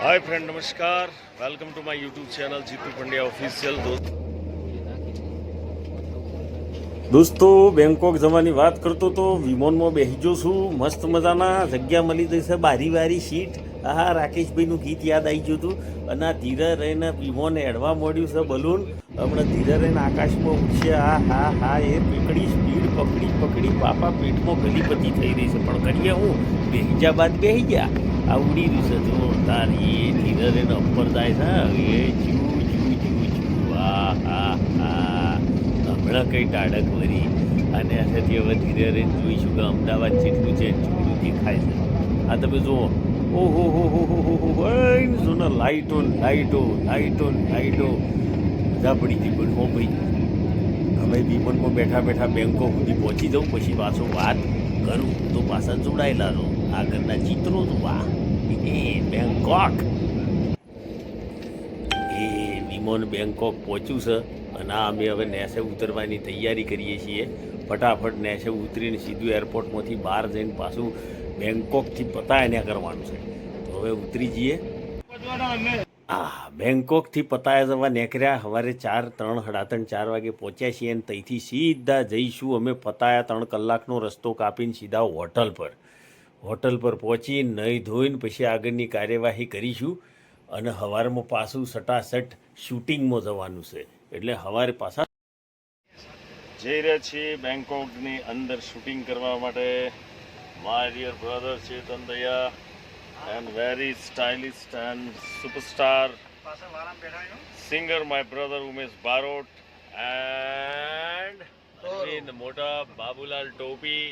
હાય friend નમસ્કાર welcome to my YouTube channel Jitu Pandya official દોસ્તો, Bangkok જવાની વાત કરતો તો વિમાનમાં બેસી જો છું. મસ્ત મજાના જગ્યા મળી જશે બારી બારી સીટ. હા રાકેશભાઈનું ગીત યાદ આવી ગયું હતું. અને આ ધીરે રહીને વિમાન એડવા મળ્યું છે બલૂન. હમણાં ધીરે રહીને આકાશમાં ઉઠશે હા હા હા એ પીકડી સ્પીડ પકડી પકડી. પાપા, પેટમાં ગલીપતિ થઈ રહી છે. પણ કરીએ હું? બેહી જા બાદ બેસી ગયા આ ઉડી છે. જો તારી એ ધીરે એને ઉપર જાય છે એ જુ જુ જુ જુ આ હા હમણાં કઈ ટાળક વરી અને આનાથી હવે ધીરે રહીને જોઈશું કે અમદાવાદ જેટલું છે એટલું દેખાય છે. આ તમે જુઓ. ઓહો, હો હો હો હો હો સોના લાઈટો લાઈટો ને લાઈટો મજા પડી ગઈ પણ હો ભાઈ. હવે વિમાનમાં બેઠા બેઠા બેંકો સુધી પહોંચી જાઉં, પછી પાછો વાત કરું, તો પાછા જોડાયેલા રહો. આગળના ચિત્રો જોવા એ બેંકોક. એ વિમાન બેંકોક પહોંચ્યું છે અને આ અમે હવે નેસે ઉતરવાની તૈયારી કરીએ છીએ. ફટાફટ નેસે ઉતરીને સીધું એરપોર્ટમાંથી બહાર જઈને પાછું બેંકોકથી પતાયને કરવાનું છે. તો હવે ઉતરી જઈએ. હા બેંકોકથી પતાયા જવા નીકળ્યા. સવારે ચાર, ત્રણ, સાડા ત્રણ, ચાર વાગે પહોંચ્યા છીએ અને ત્યાંથી સીધા જઈશું. અમે પતાયા ત્રણ કલાકનો રસ્તો કાપીને સીધા હોટલ પર. હોટલ પર પહોંચી નહીં ધોઈને પછી આગળની કાર્યવાહી કરીશું અને હવારમાં પાછું સટાસટ શૂટિંગમાં જવાનું છે. એટલે હવારે પાછા જઈ રહ્યા છીએ બેંકોકની અંદર શૂટિંગ કરવા માટે. My dear brother Chetan Daya and very stylist and superstar singer my brother Umesh Barot and મોટા બાબુલાલ ટોપી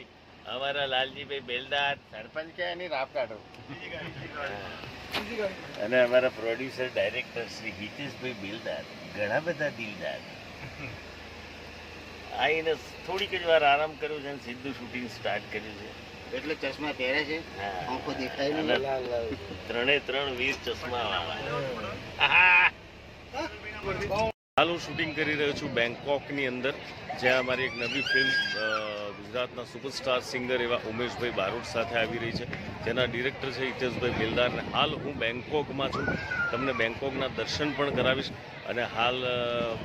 અમારા લાલજીભાઈ બેલદાર. સરપંચ કે એની રાપ કાઢો. અને અમારા પ્રોડ્યુસર ડાયરેક્ટર શ્રી હિતેશભાઈ બેલદાર ઘણા બધા દિલદાર. આઈને થોડીક જ વાર આરામ કર્યો છે અને સીધું શૂટિંગ સ્ટાર્ટ કર્યું છે. એટલે ચશ્મા પહેરે છે? આંખો દેખાય નહીં? ત્રણે ત્રણ વીર ચશ્મા હાલ હું. શૂટિંગ કરી રહ્યો છું બેંકોકની અંદર જ્યાં અમારી એક નવી ફિલ્મ ગુજરાતના સુપરસ્ટાર સિંગર એવા ઉમેશભાઈ બારોટ સાથે આવી રહી છે. જેના ડિરેક્ટર છે હિતેશભાઈ મિલદાર અને હાલ હું બેંકોકમાં છું. તમને બેંકોકના દર્શન પણ કરાવીશ. અને હાલ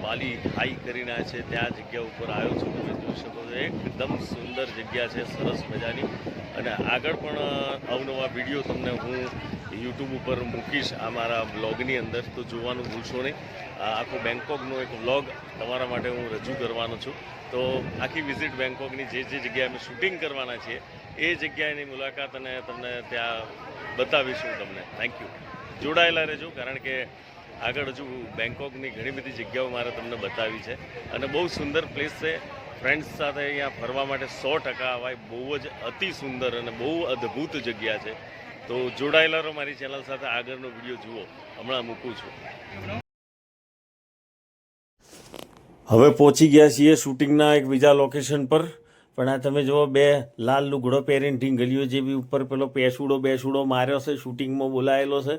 વાલી હાઈ કરીને છે, ત્યાં જગ્યા ઉપર આવ્યો છું. તમે જોઈ શકો છો, એકદમ સુંદર જગ્યા છે, સરસ મજાની. અને આગળ પણ અવનવા વીડિયો તમને હું યુટ્યુબ ઉપર મૂકીશ આ મારા બ્લોગની અંદર. તો જોવાનું ભૂલશો નહીં. આખો બેંકોકનો એક વ્લોગ તમારા માટે હું રજૂ કરવાનો છું. તો આખી વિઝિટ બેંકોકની જે જે જગ્યાએ અમે શૂટિંગ કરવાના છીએ, એ જગ્યાએની મુલાકાત અને તમને ત્યાં બતાવીશું તમને. થેન્ક યુ જોડાયેલા રહેજો, કારણ કે આગળ હજુ બેંકોકની ઘણી બધી જગ્યાઓ મારે તમને બતાવી છે. અને બહુ સુંદર પ્લેસ છે. ફ્રેન્ડ્સ સાથે અહીંયા ફરવા માટે સો ટકા અવાય બહુ જ અતિ સુંદર અને બહુ અદ્ભુત જગ્યા છે. તો જોડાયેલા રહો મારી ચેનલ સાથે. આગળનો વીડિયો જુઓ. હમણાં મૂકું છું. હવે પહોંચી ગયા છીએ શૂટિંગના એક બીજા લોકેશન પર. પણ આ તમે જુઓ બે લાલ લુગડો પહેરીને ઢીંગલીઓ જેવી ઉપર પેલો પેસુડો બેસુડો માર્યો છે, શૂટિંગમાં બોલાયેલો છે.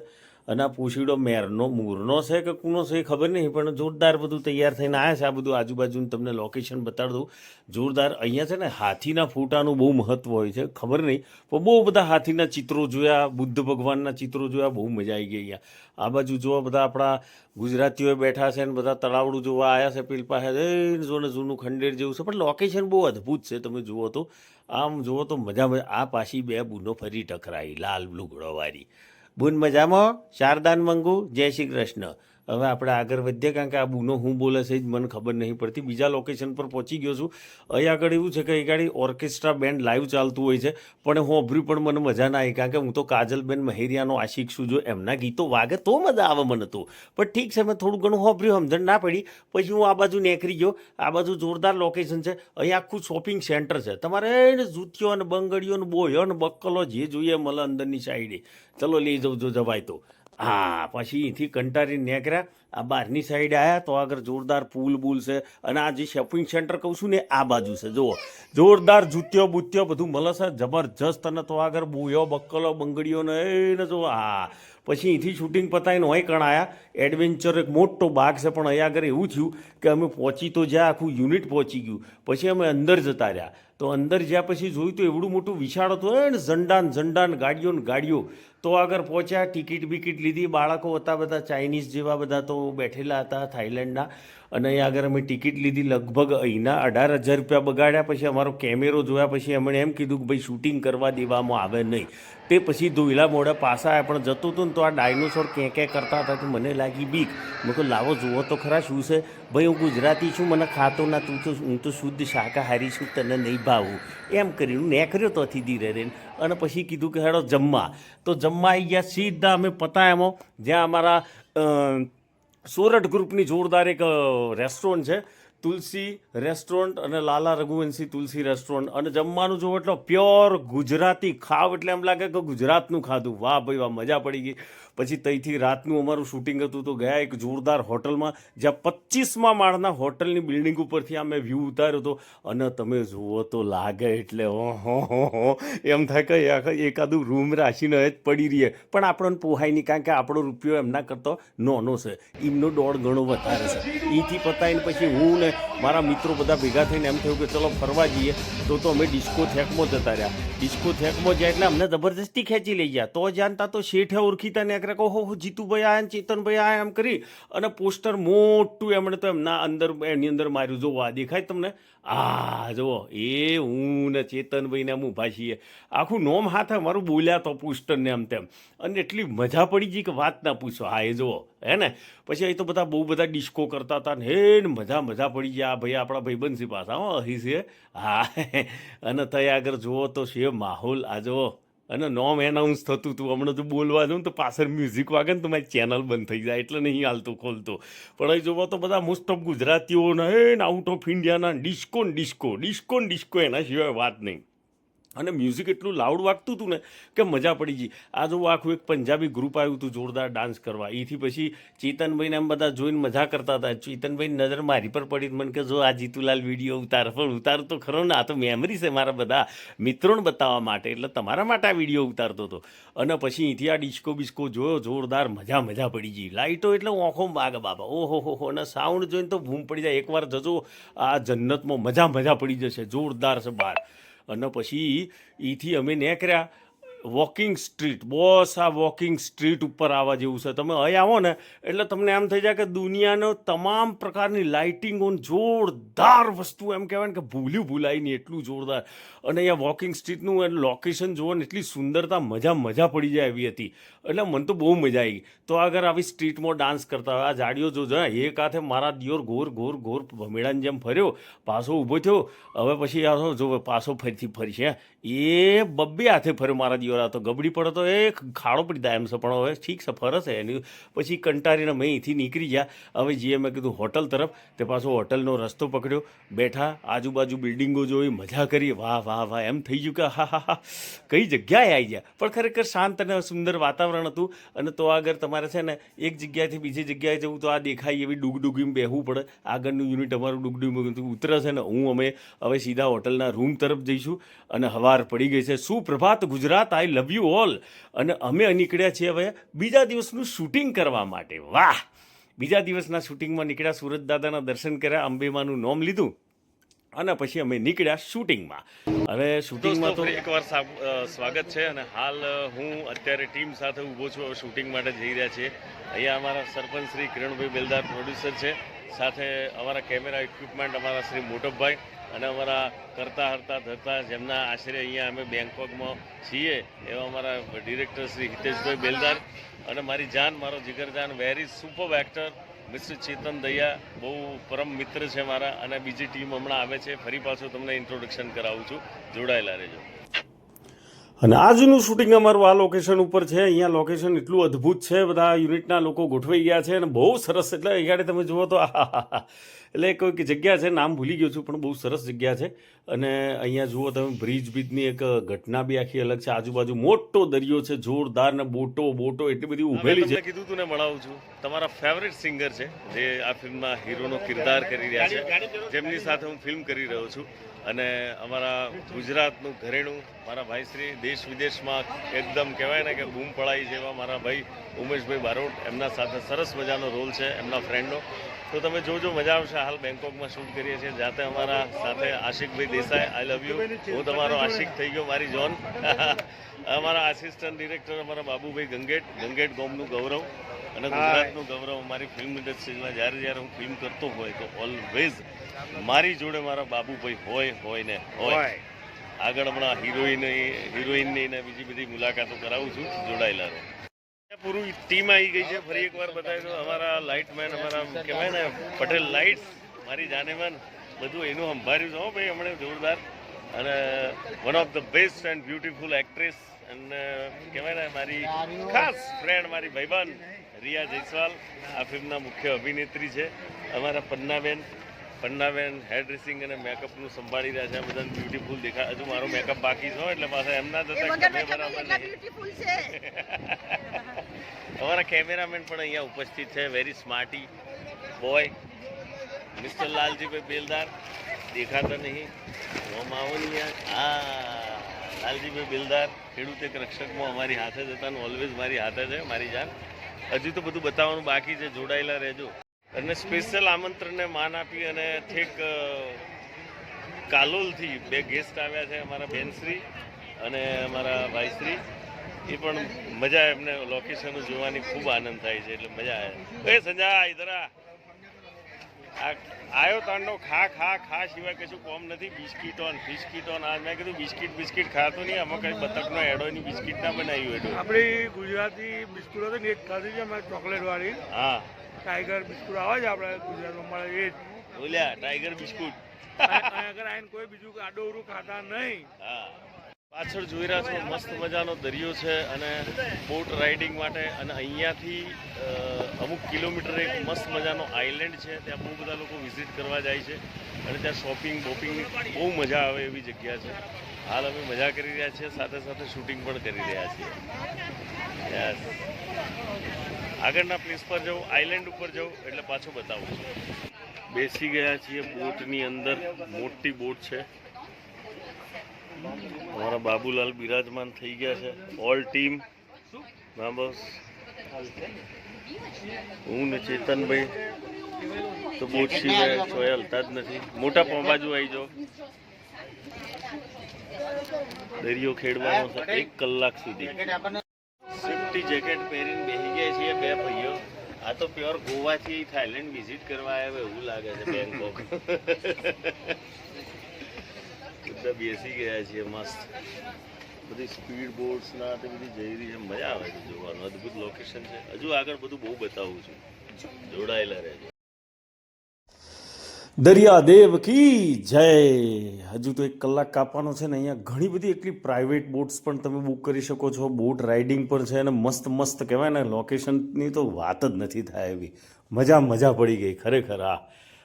અને આ પૂછીડો મેરનો, મૂરનો છે કે કુનો છે એ ખબર નહીં, પણ જોરદાર બધું તૈયાર થઈને આવ્યા છે આ બધું આજુબાજુનું તમને લોકેશન બતાડી દઉં. જોરદાર અહીંયા છે ને હાથીના ફોટાનું બહુ મહત્ત્વ હોય છે, ખબર નહીં, પણ બહુ બધા હાથીના ચિત્રો જોયા, બુદ્ધ ભગવાનના ચિત્રો જોયા, બહુ મજા આવી ગઈ અહીંયા. આ બાજુ જોવા બધા આપણા ગુજરાતીઓ બેઠા છે ને બધા તળાવડું જોવા આવ્યા છે પેલ પાસે એ જો ને જૂનું ખંડેર જેવું છે, પણ લોકેશન બહુ અદ્ભુત છે, તમે જુઓ તો. આમ જુઓ તો મજા મજા આ પાછી બે બૂનો ફરી ટકરાઈ, લાલ લુગડોવાળી. બુન મજામાં શારદાન મંગુ જય શ્રી કૃષ્ણ. હવે આપણે આગળ વધીએ, કારણ કે આ બુનો હું બોલે છે જ મને ખબર નહીં પડતી. બીજા લોકેશન પર પહોંચી ગયો છું. અહીં આગળ એવું છે કે અહીં આગળ ઓર્કેસ્ટ્રા બેન્ડ લાઈવ ચાલતું હોય છે, પણ હું અભર્યું પણ મને મજા ના આવી, કારણ કે હું તો કાજલબેન મહેરિયાનો આશિક છું. જો એમના ગીતો વાગે તો મજા આવે મને તો. પણ ઠીક છે, મેં થોડું ઘણું હોભર્યું સમજણ ના પડી. પછી હું આ બાજુ નેકરી ગયો. આ બાજુ જોરદાર લોકેશન છે. અહીં આખું શોપિંગ સેન્ટર છે. તમારે એને જૂતીઓ અને બંગડીઓ ને બોયો ને બક્કલો જે જોઈએ મળે અંદરની સાઈડે ચલો લઈ જવું જો જવાય તો. હા, પછી અહીંથી કંટાળીને નીકળ્યા. આ બહારની સાઈડ આવ્યા તો આગળ જોરદાર પુલ બુલ છે. અને આ જે શોપિંગ સેન્ટર કહું છું ને આ બાજુ છે. જુઓ, જોરદાર જૂત્યો બુત્યો બધું મળે છે જબરજસ્ત અને તો આગળ બુયો, બક્કલો, બંગડીઓ ને એને જો હા, પછી અહીંથી શૂટિંગ પતાવીને હોય કણ આવ્યા એડવેન્ચર એક મોટો બાગ છે, પણ અહીંયા આગળ એવું થયું કે અમે પહોંચી તો જ્યાં આખું યુનિટ પહોંચી ગયું. પછી અમે અંદર જતા રહ્યા. તો અંદર જ્યાં પછી જોયું તો એવડું મોટું વિશાળ હતું એને ઝંડાન ઝંડાન ગાડીઓ ને ગાડીઓ. તો આગળ પહોંચ્યા, ટિકિટ બિકિટ લીધી. બાળકો હતા બધા ચાઇનીઝ જેવા બધા તો બેઠેલા હતા થાઈલેન્ડના અને અહીંયા આગળ અમે ટિકિટ લીધી લગભગ અહીંના અઢાર હજાર રૂપિયા બગાડ્યા. પછી અમારો કેમેરો જોયા પછી એમણે એમ કીધું કે ભાઈ શૂટિંગ કરવા દેવામાં આવે નહીં. તે પછી ધોઈલા મોડા પાસા પણ જતું હતું ને તો આ ડાયનોસોર ક્યાં ક્યાં કરતા હતા તો મને લાગી બીક. મેં કહું લાવો, જુઓ તો ખરા શું છે. ભાઈ હું ગુજરાતી છું, મને ખાતો ના, તું તો, હું તો શુદ્ધ શાકાહારી છું, તને નહીં ભાવું. એમ કરીને નેકર્યો તોથી ધીરે રહીને. અને પછી કીધું કે હેડો જમવા. તો જમવા આવી ગયા, સીધા અમે પતા એમાં જ્યાં અમારા સોરઠ ગ્રુપની જોરદાર એક રેસ્ટોરન્ટ છે. તુલસી રેસ્ટોરન્ટ અને લાલા રઘુવંશી તુલસી રેસ્ટોરન્ટ. અને જમવાનું જોવો એટલે પ્યોર ગુજરાતી ખાવ. એટલે એમ લાગે કે ગુજરાતનું ખાધું. વાહ ભાઈ, વાહ, મજા પડી ગઈ. પછી ત્યાંથી રાતનું અમારું શૂટિંગ હતું તો ગયા એક જોરદાર હોટલમાં, જ્યાં પચીસમાં માળના હોટલની બિલ્ડિંગ ઉપરથી અમે વ્યૂ ઉતાર્યો હતો. અને તમે જુઓ તો લાગે એટલે હો એમ થાય કે એકાદું રૂમ રાખીને જ પડી રહીએ. પણ આપણને પોહાય નહીં, કારણ કે આપણો રૂપિયો એમના કરતો નોનો છે. એમનો દોઢ ગણો વધારે છે. એથી પતાવીને પછી હું ને મારા મિત્રો બધા ભેગા થઈને એમ થયું કે ચલો ફરવા જઈએ. તો તો અમે ડિસ્કો થેકમાં જતા રહ્યા. ડિસ્કો થેકમાં જાય એટલે અમને જબરજસ્તી ખેંચી લઈ ગયા. તો જાણતા તો શેઠે ઓળખીતા ને એકરે કહો, હો જીતુભાઈ ને ચેતનભાઈ આયા એમ કરી અને પોસ્ટર મોટું એમણે તો એમના અંદર, એની અંદર માર્યું. આ દેખાય તમને? આ જુઓ, એ હું ને ચેતનભાઈ ને હું ઊભા આખું નોમ હાથે મારું બોલ્યા તો પોસ્ટર ને એમ તેમ. અને એટલી મજા પડી ગઈ કે વાત ના પૂછો. હા, એ જુઓ, હે ને? પછી અહીં તો બધા બહુ બધા ડિસ્કો કરતા હતા ને હેન મજા મજા પડી ગયા ભાઈ આપણા ભાઈબંધ છે પાછા, હો અહીં છે હા અને ત્યાં જુઓ તો છે માહોલ. આ જુઓ અને નોમ એનાઉન્સ થતું હતું હમણાં તો બોલવા જાઉં તો પાછળ મ્યુઝિક વાગે ને તો મારી ચેનલ બંધ થઈ જાય. એટલે નહીં હાલતું ખોલતો. પણ અહીં જોવા તો બધા મોસ્ટ ઓફ ગુજરાતીઓને આઉટ ઓફ ઇન્ડિયાના ડિસ્કો ડિસ્કો ડિસ્કો ડિસ્કો એના સિવાય વાત નહીં. અને મ્યુઝિક એટલું લાઉડ વાગતું હતું ને કે મજા પડી ગઈ. આ જો આખું એક પંજાબી ગ્રુપ આવ્યું હતું, જોરદાર ડાન્સ કરવા. એથી પછી ચેતનભાઈને એમ બધા જોઈને મજા કરતા હતા. ચેતનભાઈ નજર મારી પર પડી મને કે જો આ જીતુલાલ વીડિયો ઉતાર, પણ ઉતાર તો ખરો ને. આ તો મેમરી છે મારા બધા મિત્રોને બતાવવા માટે. એટલે તમારા માટે આ વીડિયો ઉતારતો હતો. અને પછી અહીંથી આ ડિસ્કો બિસ્કો જોયો, જોરદાર મજા મજા પડી ગઈ. લાઇટો એટલે ઓખો વાગ બાબા. ઓહો, હો હો. અને સાઉન્ડ જોઈને તો ભૂમ પડી જાય. એકવાર જજો, આ જન્નતમાં મજા મજા પડી જશે. જોરદાર છે બહાર અને પછી એથી અમે નીકળ્યા વોકિંગ સ્ટ્રીટ બોસ આ વોકિંગ સ્ટ્રીટ ઉપર આવવા જેવું છે. તમે અહીં આવો ને, એટલે તમને એમ થઈ જાય કે દુનિયાનો તમામ પ્રકારની લાઇટિંગો જોરદાર વસ્તુ એમ કહેવાય ને કે ભૂલ્યું ભૂલાય નહીં, એટલું જોરદાર. અને અહીંયા વોકિંગ સ્ટ્રીટનું લોકેશન જુઓ ને, એટલી સુંદરતા, મજા મજા પડી જાય એવી હતી. એટલે મને તો બહુ મજા આવી. તો આગળ આવી સ્ટ્રીટમાં ડાન્સ કરતા હોય. આ જાડીઓ જોજો એક હાથે મારા દિયોર ઘોર ઘોર ઘોર ભમેડાની જેમ ફર્યો, પાછો ઊભો થયો. હવે પછી આ જો પાછો ફરીથી ફરશે એ બબ્બે હાથે ફર્યો મારા દિયોર આ તો ગબડી પડે તો એ ખાડો પડી જાય એમ છે. હવે ઠીક છે ફરશે એની પછી કંટાળીને મેં અહીંથી નીકળી ગયા. હવે જઈએ મેં કીધું હોટલ તરફ, તે પાછો હોટલનો રસ્તો પકડ્યો. બેઠા, આજુબાજુ બિલ્ડિંગો જોઈ, મજા કરી. વાહ વાહ વાહ. એમ થઈ ગયું કે હા હા હા. કઈ જગ્યાએ આવી ગયા? પણ ખરેખર શાંત અને સુંદર વાતાવરણ હતું. અને તો આગળ તમારે છે ને, એક જગ્યાએથી બીજી જગ્યાએ જવું તો આ દેખાય એવી ડૂગડૂગીમાં બેહવું પડે. આગળનું યુનિટ અમારું ડુગડુગી ઉતરે છે ને, હું અમે હવે સીધા હોટલના રૂમ તરફ જઈશું. અને હવાર પડી ગઈ છે. સુપ્રભાત Gujarat I love you all અને અમે નીકળ્યા છીએ હવે બીજા દિવસનું શૂટિંગ કરવા માટે. વાહ! બીજા દિવસના શૂટિંગમાં નીકળ્યા સુરત દાદાના દર્શન કર્યા, અંબેમાનું નોમ લીધું. અને પછી અમે નીકળ્યા શૂટિંગમાં. હવે શૂટિંગમાં તો એકવાર સ્વાગત છે અને હાલ હું અત્યારે ટીમ સાથે ઊભો છું શૂટિંગ માટે જઈ રહ્યા છીએ. અહીંયા અમારા સરપંચ શ્રી કિરણભાઈ બેલદાર પ્રોડ્યુસર છે. સાથે અમારા કેમેરા ઇક્વિપમેન્ટ અમારા શ્રી મોટપભાઈ અને અમારા કરતા હરતા ધરતા જેમના આશરે અહીંયા અમે બેંકોકમાં છીએ, એવા અમારા ડિરેક્ટર શ્રી હિતેશભાઈ બેલદાર અને મારી જાન, મારો જીગરજાન very super actor mister Chetan Daiya, બહુ પરમ મિત્ર છે મારા અને બીજી ટીમ હમણાં આવે છે, ફરી પાછું તમને ઇન્ટ્રોડક્શન કરાવું છું. જોડાયેલા રહેજો. અને આજનું શૂટિંગ અમારું આ લોકેશન ઉપર છે. અહીંયા લોકેશન એટલું અદ્ભુત છે. બધા યુનિટના લોકો ગોઠવાઈ ગયા છે અને બહુ સરસ. એટલે અહીંયા તમે જુઓ તો. એટલે કોઈક જગ્યા છે નામ ભૂલી ગયો છું પણ બહુ સરસ જગ્યા છે. અને અહીંયા જુઓ તમે બ્રિજ બીજની એક ઘટના બી આખી અલગ છે. આજુબાજુ મોટો દરિયો છે જોરદાર ને બોટો બોટો એટલી બધી ઉભેલી છે. કીધું તું ને મળાવું છું. તમારા ફેવરેટ સિંગર છે જે આ ફિલ્મમાં હીરોનો કિરદાર કરી રહ્યા છે. જેમની સાથે હું ફિલ્મ કરી રહ્યો છું. અને અમારા ગુજરાતનું ઘરેણું, મારા ભાઈશ્રી દેશ વિદેશમાં એકદમ કહેવાય ને કે બૂમ પડાઈ જેવા મારા ભાઈ ઉમેશભાઈ બારોટ, એમના સાથે સરસ મજાનો રોલ છે, એમના ફ્રેન્ડનો તો તમે જોજો, મજા આવશે. હાલ બેંકોકમાં શૂટ કરીએ છીએ. જાતે અમારા સાથે Ashikbhai Desai I love you હું તમારો આશિક થઈ ગયો, મારી જોન અમારા આસિસ્ટન્ટ ડિરેક્ટર અમારા બાબુભાઈ ગંગેટ ગંગેટ ગોમનું ગૌરવ. અને ગુજરાતનું ગૌરવ અમારી ફિલ્મ ઇન્ડસ્ટ્રીમાં જ્યારે જ્યારે હું ફિલ્મ કરતો હોય તો ઓલવેઝ મારી જોડે મારા બાબુભાઈ હોય હોય ને હોય. આગળ હમણાં હિરોઈન હિરોઈનની ને બીજી બધી મુલાકાતો કરાવું છું જોડાયેલા રહો. પૂરું ટીમ આવી ગઈ છે ફરી એકવાર બતાવી દઉં અમારા લાઇટમેન અમારા કહેવાય ને પટેલ લાઇટ્સ મારી જાનેમાન બધું એનું સંભાળ્યું છે. હો ભાઈ હમણાં જોરદાર. અને one of the best and beautiful actress અને કહેવાય ને મારી ખાસ ફ્રેન્ડ મારી ભાઈબંધ રિયા જયસ્વાલ આ ફિલ્મના મુખ્ય અભિનેત્રી છે. અમારા પન્નાબેન પન્નાબેન હેર ડ્રેસિંગ અને મેકઅપનું સંભાળી રહ્યા છે. આ બધાને બ્યુટીફુલ દેખા હજુ મારો મેકઅપ બાકી છે એટલે પાછા એમના જતા અમારા કેમેરામેન પણ અહીંયા ઉપસ્થિત છે. Very smarty boy mister Laljibhai Beldar. દેખાતા નહીં. આ લાલજીભાઈ બેલદાર. ખેડૂત એક રક્ષકમાં અમારી હાથે જ હતા ઓલવેઝ મારી હાથે છે મારી જાન. હજુ તો બધું બતાવવાનું બાકી છે, જોડાયેલા રહેજો. અને સ્પેશિયલ આમંત્રણને માન આપી અને ઠેક કાલોલથી બે ગેસ્ટ આવ્યા છે અમારા બેનશ્રી અને અમારા ભાઈશ્રી. એ પણ મજા એમને લોકેશન જોવાની ખૂબ આનંદ થાય છે, એટલે મજા આવે. એ સંજા ઇધર આ આ આયો તાંડો ખા ખા ખા સિવાય કશું કોમ નથી. બિસ્કીટો બિસ્કીટ આ મેં કીધું બિસ્કીટ બિસ્કીટ ખાતો નહીં. અમે કઈ બતકનો એડો ની બિસ્કીટ ના બનાવ્યું એડો આપણી ગુજરાતી બિસ્કુટ હતી ને એક ખાધી છે અમારે ચોકલેટ વાળી હા. ટાઈગર બિસ્કુટ આવે છે આપણે ગુજરાતમાં. મળે એ જ. બોલ્યા ટાઈગર બિસ્કુટ. આગળ આવીને કોઈ બીજું આડોરું ખાતા નહીં હા. પાછળ જોઈ રહ્યા છો, મસ્ત મજાનો દરિયો છે અને બોટ રાઇડિંગ માટે અને અહીંયાથી અમુક કિલોમીટર એક મસ્ત મજાનો આઇલેન્ડ છે, ત્યાં બહુ બધા લોકો વિઝિટ કરવા જાય છે અને ત્યાં શોપિંગ બોપિંગની બહુ મજા આવે એવી જગ્યા છે. હાલ અમે મજા કરી રહ્યા છીએ, સાથે સાથે શૂટિંગ પણ કરી રહ્યા છીએ. આગળના પ્લેસ પર જાઉં આઇલેન્ડ ઉપર જાઉં એટલે પાછો બતાવું છું. બેસી ગયા છીએ બોટની અંદર, મોટી બોટ છે. અમારા બાબુલાલ બિરાજમાન થઈ ગયા છે. ઓલ ટીમ હા બસ. હું ને ચેતનભાઈ તો બોટ સિવાય એ હલતા જ નથી. મોટા બાજુ આવી જાઓ. દરિયો ખેડવાનો છે એક કલાક સુધી. સેફટી જેકેટ પહેરીને બેસી ગયા છીએ બે ભાઈઓ. આ તો પ્યોર ગોવાથી થાઈલેન્ડ વિઝિટ કરવા આવ્યા એવું લાગે છે બેંકોક બધા બેસી ગયા છીએ, મસ્ત. બધી સ્પીડ બોટ્સ ના તે બધી જઈ રહી છે, મજા આવે છે જોવાનું. અદ્ભુત લોકેશન છે. હજુ આગળ બધું બહુ બતાવું છું. જોડાયેલા રહેજો. દરિયાદેવ કી જય. હજુ તો એક કલાક કાપવાનો છે ને, અહીંયા ઘણી બધી એટલી પ્રાઇવેટ બોટ્સ પણ તમે બુક કરી શકો છો. બોટ રાઇડિંગ પણ છે અને મસ્ત મસ્ત કહેવાય ને લોકેશનની તો વાત જ નથી થાય એવી. મજા મજા પડી ગઈ, ખરેખર આ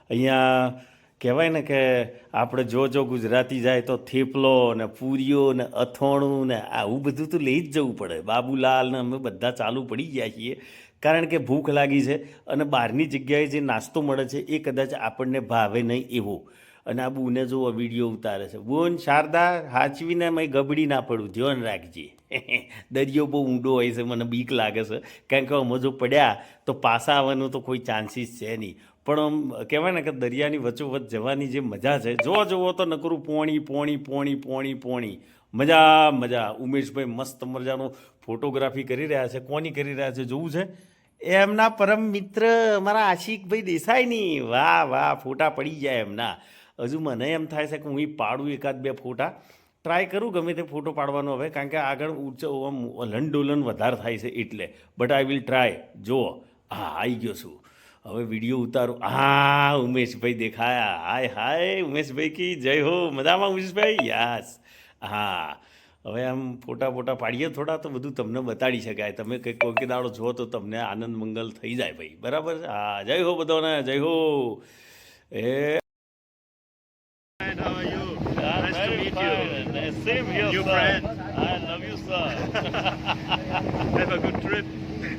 અહીંયા કહેવાય ને કે આપણે જો જો ગુજરાતી જાય તો થેપલો ને પૂરીઓ ને અથોણું ને આવું બધું તો લઈ જ જવું પડે. બાબુલાલ ને અમે બધા ચાલુ પડી ગયા છીએ. કારણ કે ભૂખ લાગી છે અને બહારની જગ્યાએ જે નાસ્તો મળે છે એ કદાચ આપણને ભાવે નહીં એવો. અને આ બુને જો વીડિયો ઉતારે છે. બોન શારદા, હાચવીને મેં ગબડી ના પડું, ધ્યાન રાખજે. દરિયો બહુ ઊંડો હોય છે, મને બીક લાગે છે. કારણ કે અમે જો પડ્યા તો પાછા આવવાનો તો કોઈ ચાન્સીસ છે નહીં. પણ આમ કહેવાય ને કે દરિયાની વચ્ચોવચ જવાની જે મજા છે જો જુઓ તો નકરું પોણી પોણી પોણી પોણી પોણી. મજા મજા. ઉમેશભાઈ મસ્ત મજાનો ફોટોગ્રાફી કરી રહ્યા છે. કોની કરી રહ્યા છે જોવું છે? એમના પરમ મિત્ર મારા આશિકભાઈ દેસાઈની. વાહ વાહ, ફોટા પડી જાય એમના. હજુ મને એમ થાય છે કે હું પાડું એકાદ બે ફોટા. ટ્રાય કરું ગમે તે ફોટો પાડવાનો હવે, કારણ કે આગળ ઉચ્ચ આમ હલનડોલન વધારે થાય છે એટલે. બટ આઈ વિલ ટ્રાય જુઓ. હા આવી ગયો છું. હવે વીડિયો ઉતારો હા ઉમેશભાઈ દેખાયા હાય હાય ઉમેશભાઈ કી જય હો મજામાં ઉમેશભાઈ યસ હા હવે આમ ફોટા ફોટા પાડીએ થોડા તો બધું તમને બતાડી શકાય તમે કંઈક કોઈ દાડો જો તો તમને આનંદ મંગલ થઈ જાય ભાઈ બરાબર હા જય હો બધાને જય હો એ How are you? nice to meet you. Same here, New sir. friend. I love you, sir. Have a good trip.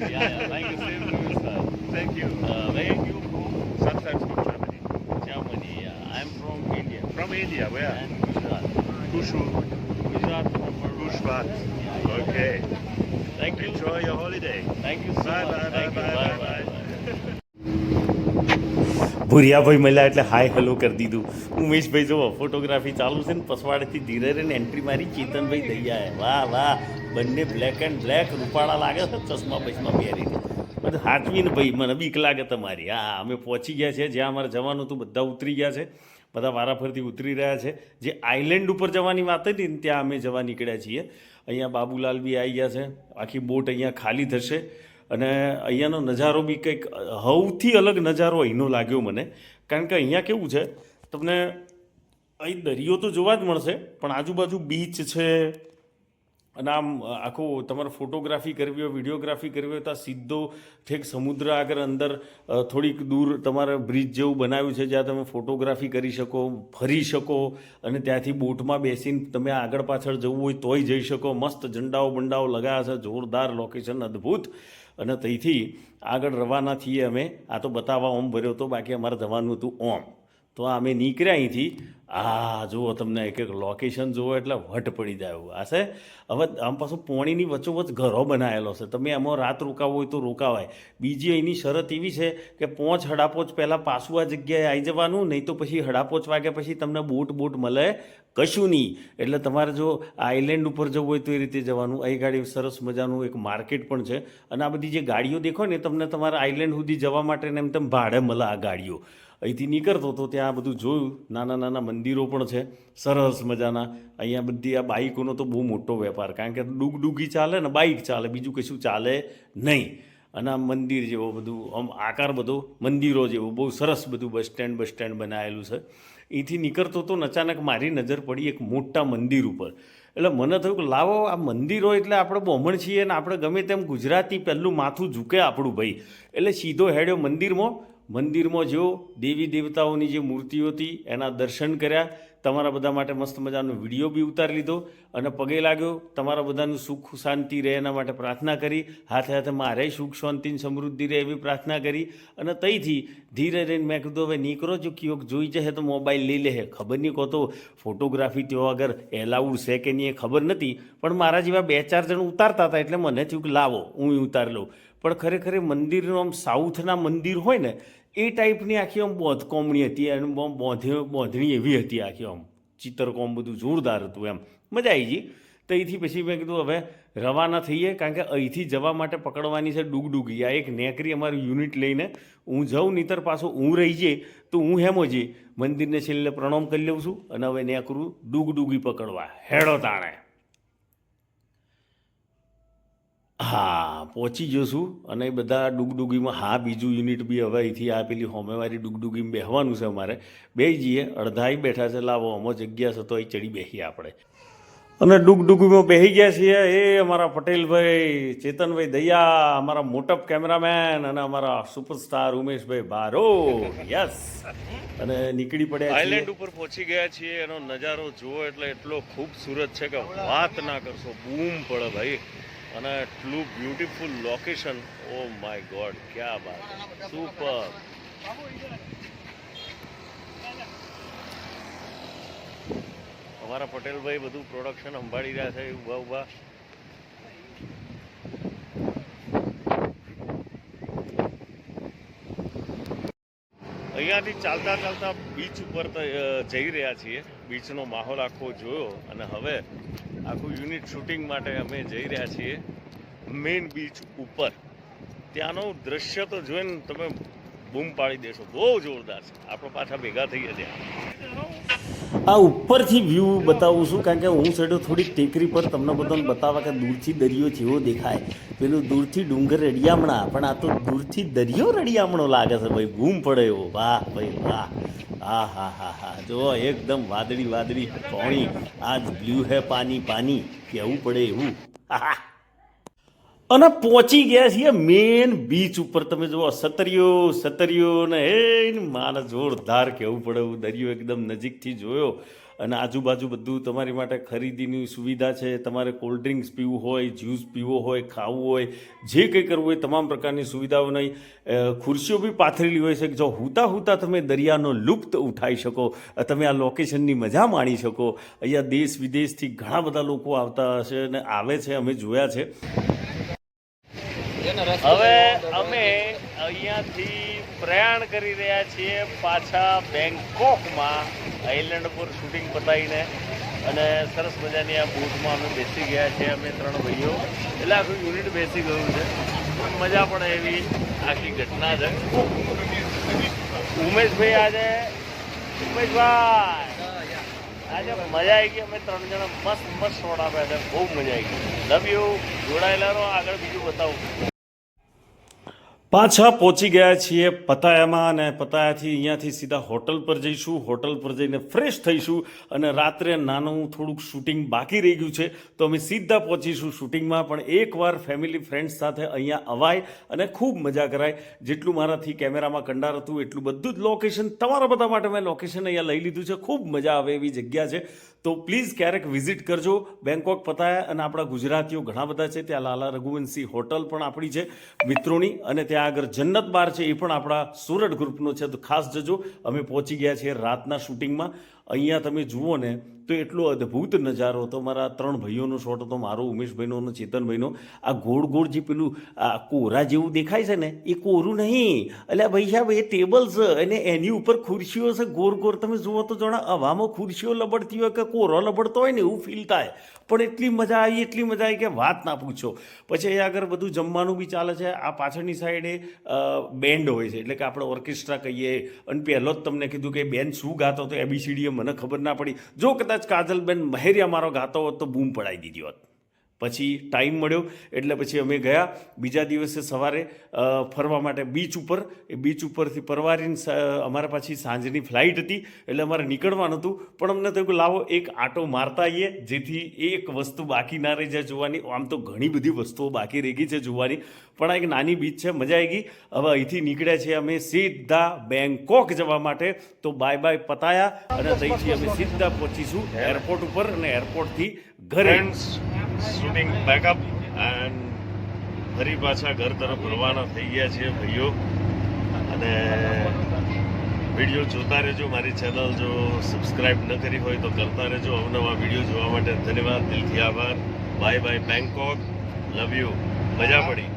yeah, yeah, thank you, same to you, sir. Thank you. Uh, where are you from? Sometimes from Germany. Germany. Yeah, I'm from India. From India, where? And Gujarat. Kushu. Gujarat. from Gujarat. Okay. Thank you. Enjoy your holiday. Thank you so Bye, much. bye, Thank bye, you. bye, Bye, bye, bye, bye. ભૂરિયાભાઈ મળ્યા એટલે hi hello કરી દીધું ઉમેશભાઈ જુઓ photography ચાલુ છે ને પસવાડેથી ધીરે રહીને એન્ટ્રી મારી ચેતનભાઈ દૈયાએ વાહ વાહ બંને બ્લેક એન્ડ બ્લેક રૂપાળા લાગે છે ચશ્મા બસમાં પહેરીને બધું હાચવીને ભાઈ, મને બીક લાગે તમારી. હા, અમે પહોંચી ગયા છે, જ્યાં અમારે જવાનું હતું, બધા ઉતરી ગયા છે, બધા વારાફરતી ઉતરી રહ્યા છે. જે આઇલેન્ડ ઉપર જવાની વાત હતી ને, ત્યાં અમે જવા નીકળ્યા છીએ. અહીંયા બાબુલાલ બી આવી ગયા છે, આખી બોટ અહીંયા ખાલી થશે. અને અહીંયાનો નજારો બી કંઈક સૌથી અલગ નજારો અહીંનો લાગ્યો મને. કારણ કે અહીંયા કેવું છે, તમને અહીં દરિયો તો જોવા જ મળશે, પણ આજુબાજુ બીચ છે અને આમ આખો તમારે ફોટોગ્રાફી કરવી હોય વિડીયોગ્રાફી કરવી હોય તો આ સીધો ઠેક સમુદ્ર આગળ અંદર થોડીક દૂર તમારે બ્રિજ જેવું બનાવ્યું છે, જ્યાં તમે ફોટોગ્રાફી કરી શકો, ફરી શકો, અને ત્યાંથી બોટમાં બેસીને તમે આગળ પાછળ જવું હોય તોય જઈ શકો. મસ્ત ઝંડાઓ બંડાઓ લગાવ્યા છે, જોરદાર લોકેશન અદ્ભુત. અને ત્યાંથી આગળ રવાના થઈએ અમે. આ તો બતાવવા ઓમ ભર્યો હતો બાકી અમારે જવાનું હતું ઓમ. તો અમે નીકળ્યા અહીંથી. આ જુઓ તમને એક એક લોકેશન જુઓ એટલે વટ પડી જાય એવું. આ હવે આમ પાછું પોણીની વચ્ચોવચ્ચ ઘરો બનાવેલો છે. તમે એમાં રાત રોકાવો હોય તો રોકાવાય. બીજી એની શરત એવી છે કે પોંચ હડાપોચ પહેલાં પાછું આ જગ્યાએ આવી જવાનું, નહીં તો પછી હડાપોચ વાગ્યા પછી તમને બોટ બોટ મળે કશું નહીં. એટલે તમારે જો આઇલેન્ડ ઉપર જવું હોય તો એ રીતે જવાનું. અહીં ગાડી સરસ મજાનું એક માર્કેટ પણ છે. અને આ બધી જે ગાડીઓ દેખો ને તમને તમારા આઇલેન્ડ સુધી જવા માટે એમ તેમ ભાડે મળે આ ગાડીઓ. અહીંથી નીકળતો તો ત્યાં બધું જોયું. નાના નાના મંદિરો પણ છે. સરસ મજાના. અહીંયા બધી આ બાઇકોનો તો બહુ મોટો વેપાર. કારણ કે ડૂગડૂગી ચાલે ને બાઇક ચાલે. બીજું કશું ચાલે નહીં. અને આ મંદિર જેવો બધું, આમ આકાર બધો, મંદિરો જેવો, બહુ સરસ બધું બસ સ્ટેન્ડ બસ સ્ટેન્ડ બનાવેલું છે. અહીંથી નીકળતો તો અચાનક મારી નજર પડી એક મોટા મંદિર ઉપર. એટલે મને થયું કે લાવો, આ મંદિરો એટલે આપણે બહોમણ છીએ ને આપણે ગમે તેમ ગુજરાતી પહેલું માથું ઝૂકે આપણું ભાઈ. એટલે સીધો હેડ્યો મંદિરમાં મંદિરમાં જો દેવી દેવતાઓની જે મૂર્તિઓ હતી, એના દર્શન કર્યા, તમારા બધા માટે મસ્ત મજાનો વીડિયો બી ઉતારી લીધો અને પગે લાગ્યો, તમારા બધાનું સુખ શાંતિ રહે એના માટે પ્રાર્થના કરી, હાથે હાથે મારે સુખ, શાંતિ સમૃદ્ધિ રહે એવી પ્રાર્થના કરી અને તઈથી ધીરે રહીને મેં કીધું, હવે નીકળો જો કયોક જોઈ જશે તો મોબાઈલ લઈ લે ખબર નહીં કહો ફોટોગ્રાફી તેઓ આગળ એલાઉડ છે કે નહીં એ ખબર નથી, પણ મારા જેવા બે ચાર જણ ઉતારતા હતા એટલે મને થયું કે લાવો, હું ઉતારી લઉં. પણ ખરેખર મંદિરનું આમ સાઉથના મંદિર હોય ને એ ટાઈપની આખી આમ બોધકોમણી હતી અને બોંધે બોંધણી એવી હતી આખી આમ. ચિત્રકોમ બધું જોરદાર હતું એમ. મજા આવી ગઈ. તો અહીંથી પછી મેં કીધું, હવે રવાના થઈએ, કારણ કે અહીંથી જવા માટે પકડવાની છે ડૂગડૂગી. આ એક નેકરી અમારું યુનિટ લઈને હું જાઉં નીતર પાછો હું રહી જઈએ તો હું હેમો જઈએ મંદિરને છેલ્લે પ્રણામ કરી લઉં છું અને હવે નેકરું ડૂગડૂગી પકડવા. હેડો તાણે. હા, પહોંચી જશું અને બધા ડુગડુગીમાં, હા, બીજું યુનિટ બી હવે અહીંથી આ પેલી હોમેવારી ડુગડુગીમાં બેહવાનું છે અમારે. બે જઈએ અડધાઈ બેઠા છે, લાવો, અમો જગ્યા છે, તો અહીં ચડી બેસીએ આપણે. અને ડુગડુગીમાં બેસી ગયા છીએ એ અમારા પટેલભાઈ, ચેતનભાઈ દયા, અમારા મોટપ કેમેરામેન અને અમારા સુપરસ્ટાર ઉમેશભાઈ બારો યસ અને નીકળી પડ્યા આઈલેન્ડ ઉપર પહોંચી ગયા છીએ, એનો નજારો જુઓ એટલે એટલો ખૂબસૂરત છે કે વાત ના કરશો. બૂમ પડે ભાઈ. અને એટલું beautiful location oh my god ક્યાં બાત સુપર અમારા પટેલભાઈ બધું પ્રોડક્શન સંભાળી રહ્યા છે ઊભા ઊભા અહીંયાથી ચાલતા ચાલતા બીચ ઉપર જઈ રહ્યા છીએ. બીચનો માહોલ આખો જોયો અને હવે આખું યુનિટ શૂટિંગ માટે અમે જઈ રહ્યા છીએ મેઇન બીચ ઉપર. ત્યાંનું દ્રશ્ય તો જોઈને તમે બૂમ પાડી દેશો. બહુ જોરદાર છે. આપણે પાછા ભેગા થઈએ ત્યાં. આ ઉપરથી વ્યૂ બતાવું છું, કારણ કે હું સાઈડો થોડીક ટેકરી પર તમને બધાને બતાવવા કે દૂરથી દરિયો જેવો દેખાય. પેલું દૂરથી ડુંગર રડિયામણા, પણ આ તો દૂરથી દરિયો રડિયામણો લાગે છે ભાઈ. બૂમ પડે એવો. વાહ ભાઈ, વાહ. હા હા હા હા. જો એકદમ વાદળી વાદળી પાણી આજ બ્લુ હે પાની પાની. કેવું પડે એવું? અને પહોંચી ગયા છીએ મેન બીચ ઉપર. તમે જુઓ સતરિયો સતરિયો ને એ માને જોરદાર કેવું પડે એવું દરિયો એકદમ નજીકથી જોયો. અને આજુબાજુ બધું તમારી માટે ખરીદીની સુવિધા છે. તમારે કોલ્ડ ડ્રિંક્સ પીવું હોય જ્યુસ પીવો હોય, ખાવું હોય, જે કંઈ કરવું હોય, તમામ પ્રકારની સુવિધાઓ નહીં. ખુરશીઓ બી પાથરેલી હોય છે કે જો હુતા હુતા તમે દરિયાનો લુપ્ત ઉઠાવી શકો, તમે આ લોકેશનની મજા માણી શકો. અહીંયા દેશ વિદેશથી ઘણા બધા લોકો આવતા હશે અને આવે છે, અમે જોયા છે. હવે અમે અહીંયાથી પ્રયાણ કરી રહ્યા છીએ પાછા બેંકોકમાં આઈલેન્ડ પર શૂટિંગ પતાવીને અને સરસ મજાની આ બોટમાં અમે બેસી ગયા છીએ અમે ત્રણ ભાઈઓ. એટલે આખું યુનિટ બેસી ગયું છે. પણ મજા પણ એવી આખી ઘટના છે. ઉમેશભાઈ આજે ઉમેશભાઈ! આજે મજા આવી ગઈ, અમે ત્રણ જણા મસ્ત મસ્ત શોટ આપ્યા છે. બહુ મજા આવી ગઈ. લવ યુ જોડાયેલા રહો. આગળ બીજું બતાવું. પાછા પહોંચી ગયા છીએ પતાયામાં અને પતાયાથી અહીંયાથી સીધા હોટલ પર જઈશું. હોટલ પર જઈને ફ્રેશ થઈશું અને રાત્રે નાનું થોડુંક શૂટિંગ બાકી રહી ગયું છે. તો અમે સીધા પહોંચીશું શૂટિંગમાં પણ એકવાર ફેમિલી ફ્રેન્ડ્સ સાથે અહીંયા અવાય અને ખૂબ મજા કરાય. જેટલું મારાથી કેમેરામાં કંડાર હતું, એટલું બધું જ લોકેશન તમારા બધા માટે મેં લોકેશન અહીંયા લઈ લીધું છે. ખૂબ મજા આવે એવી જગ્યા છે. તો પ્લીઝ ક્યારેક વિઝિટ કરજો. બેંકોક પતાયા અને આપણા ગુજરાતીઓ ઘણા બધા છે. ત્યાં લાલા રઘુવંશી હોટલ પણ આપણી છે મિત્રોની અને ત્યાં આગળ જન્નત બાર છે એ પણ આપણા સુરત ગ્રુપનો છે. તો ખાસ જજો, અમે પહોંચી ગયા છીએ રાતના શૂટિંગમાં. અહીંયા તમે જુઓ ને, તો એટલો અદ્ભુત નજારો હતો. મારા ત્રણ ભાઈઓનો શોટ હતો, મારો ઉમેશભાઈનો અને ચેતનભાઈનો. આ ગોળ ગોળ જે પેલું, આ કોરા જેવું દેખાય છે ને, એ કોરું નહીં. એટલે ભાઈ સાહેબ, એ ટેબલ છે અને એની ઉપર ખુરશીઓ છે. ગોર ગોર તમે જુઓ તો જણા હવામાં ખુરશીઓ લબડતી હોય કે કોરો લબડતો હોય ને, એવું ફીલ થાય. પણ એટલી મજા આવી, એટલી મજા આવી કે વાત ના પૂછો. પછી એ આગળ બધું જમવાનું બી ચાલે છે. આ પાછળની સાઈડે બેન્ડ હોય છે. એટલે કે આપણે ઓર્કેસ્ટ્રા કહીએ. અને પહેલો જ તમને કીધું કે બેન શું ગાતો હતો એબીસીડીએ મને ખબર ના પડી. જો કદાચ કાજલબેન મહેરિયા મારો ગાતો હોત તો બૂમ પડાવી દીધી હોત. પછી ટાઈમ મળ્યો એટલે પછી અમે ગયા. બીજા દિવસે સવારે ફરવા માટે બીચ ઉપર. એ બીચ ઉપરથી પરવારીને અમારા પાછી સાંજની ફ્લાઇટ હતી એટલે અમારે નીકળવાનું હતું. પણ અમને થયું લાવો, એક આટો મારતા આવીએ, જેથી એક વસ્તુ બાકી ના રહી જાય જોવાની. આમ તો ઘણી બધી વસ્તુઓ બાકી રહી ગઈ છે જોવાની. પણ આ એક નાની બીચ છે, મજા આવી ગઈ. હવે અહીંથી નીકળ્યા છીએ અમે સીધા બેંકોક જવા માટે. તો બાય બાય પતાયા અને ત્યાંથી અમે સીધા પહોંચીશું એરપોર્ટ ઉપર અને એરપોર્ટથી ઘરે. શૂટિંગ બેકઅપ એન્ડ ફરી પાછા ઘર તરફ રવાના થઈ ગયા છીએ ભાઈઓ. અને વીડિયો જોતા રહેજો, મારી ચેનલ જો સબસ્ક્રાઈબ ન કરી હોય તો કરતા રહેજો. અવનવા વીડિયો જોવા માટે ધન્યવાદ. દિલથી આભાર. Bye bye Bangkok love you મજા પડી.